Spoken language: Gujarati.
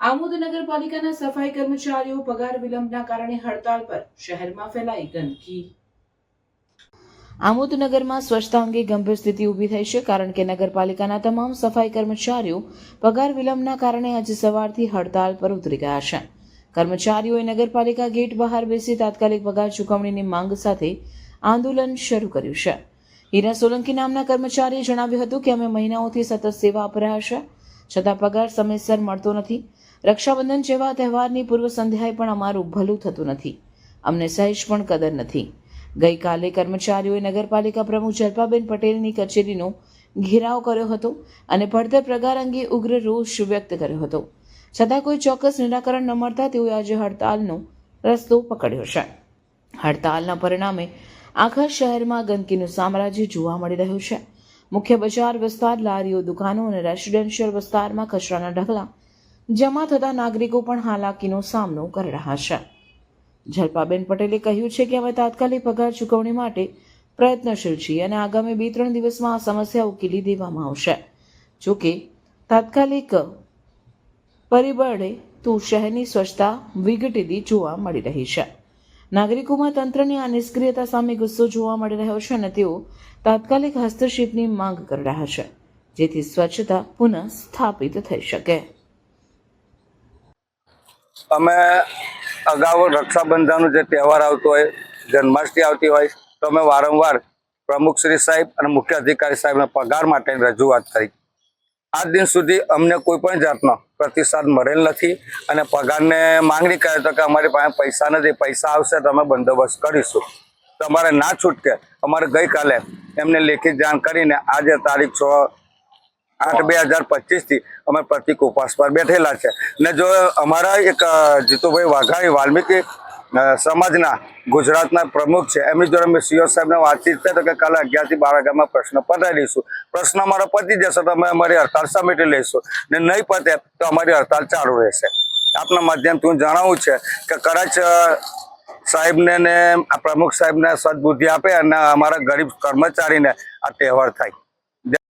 આમોદ નગરપાલિકાના સફાઈ કર્મચારીઓ પગાર વિલંબના કારણે હડતાલ પર શહેરમાં ફેલાઈ ગંદકી. આમોદ નગરમાં સ્વચ્છતા અંગે ગંભીર સ્થિતિ ઊભી થઈ છે કારણ કે નગરપાલિકાના તમામ સફાઈ કર્મચારીઓ પગાર વિલંબના કારણે આજે સવારથી હડતાલ પર ઉતરી ગયા છે. કર્મચારીઓએ નગરપાલિકા ગેટ બહાર બેસી તાત્કાલિક પગાર ચૂકવણીની માંગ સાથે આંદોલન શરૂ કર્યું છે. હીરા સોલંકી નામના કર્મચારીએ જણાવ્યું હતું કે અમે મહિનાઓથી સતત સેવા આપી રહ્યા છે. છતાં પગાર સમયસર મળતો નથી. રક્ષાબંધન જેવા તહેવારની પૂર્વ સંધ્યાએ પણ અમારું ભલું થતું નથી. અમને સહેજ પણ કદર નથી. ગઈકાલે કર્મચારીઓએ નગરપાલિકા પ્રમુખ જલ્પાબેન પટેલની કચેરીનો ઘેરાવ કર્યો હતો અને પડતર પ્રકાર અંગે ઉગ્ર રોષ વ્યક્ત કર્યો હતો. છતાં કોઈ ચોક્કસ નિરાકરણ ન મળતા તેઓએ આજે હડતાલનો રસ્તો પકડ્યો છે. હડતાલના પરિણામે આખા શહેરમાં ગંદકીનું સામ્રાજ્ય જોવા મળી રહ્યું છે. મુખ્ય બજાર વિસ્તાર, લારીઓ, દુકાનો અને રેસિડેન્શિયલ વિસ્તારમાં કચરાના ઢગલા. જમા થતા નાગરિકો પણ હાલાકીનો સામનો કરી રહ્યા છે. જલપાબેન પટેલે કહ્યું છે કે અમે તાત્કાલિક પગાર ચૂકવણી માટે પ્રયત્નશીલ છીએ અને આગામી બે ત્રણ દિવસમાં આ સમસ્યા ઉકેલી દેવામાં આવશે. જોકે તાત્કાલિક પરિબળે તો શહેરની સ્વચ્છતા વિઘટેલી જોવા મળી રહી છે. નાગરિકોમાં તંત્રની આ નિષ્ક્રિયતા સામે ગુસ્સો જોવા મળી રહ્યો છે અને તેઓ તાત્કાલિક હસ્તક્ષેપની માંગ કરી રહ્યા છે, જેથી સ્વચ્છતા પુનઃ સ્થાપિત થઈ શકે. અમે અગાઉ રક્ષાબંધનનો જે તહેવાર આવતો હોય, જન્માષ્ટમી આવતી હોય, તો અમે વારંવાર પ્રમુખ શ્રી સાહેબ અને મુખ્ય અધિકારી સાહેબને પગાર માટેની રજૂઆત કરી. આજ દિન સુધી અમને કોઈ પણ જાતનો પ્રતિસાદ મળેલ નથી અને પગારને માંગણી કરે તો કે અમારી પાસે પૈસા નથી, પૈસા આવશે તો અમે બંદોબસ્ત કરીશું. તો અમારે ના છૂટકે અમારે ગઈકાલે એમને લેખિત જાણ કરીને આજે તારીખ છ આઠ બે હજાર પચીસથી અમે પ્રતિક ઉપવાસ પર બેઠેલા છે. ને જો અમારા એક જીતુભાઈ વાઘાણી વાલ્મીકી સમાજના ગુજરાતના પ્રમુખ છે. એમની જોડે અમે સીઓ સાહેબને વાતચીત થઈ તો કે કાલે અગિયારથી બાર વાગ્યામાં પ્રશ્ન પતાવી દઈશું. પ્રશ્ન અમારો પતી જશે તો અમે અમારી હડતાલ સમેટી લઈશું. ને નહીં પતે તો અમારી હડતાલ ચાલુ રહેશે. આપના માધ્યમથી હું જણાવું છે કે કદાચ સાહેબને ને પ્રમુખ સાહેબને સદબુદ્ધિ આપે અને અમારા ગરીબ કર્મચારીને આ તહેવાર થાય.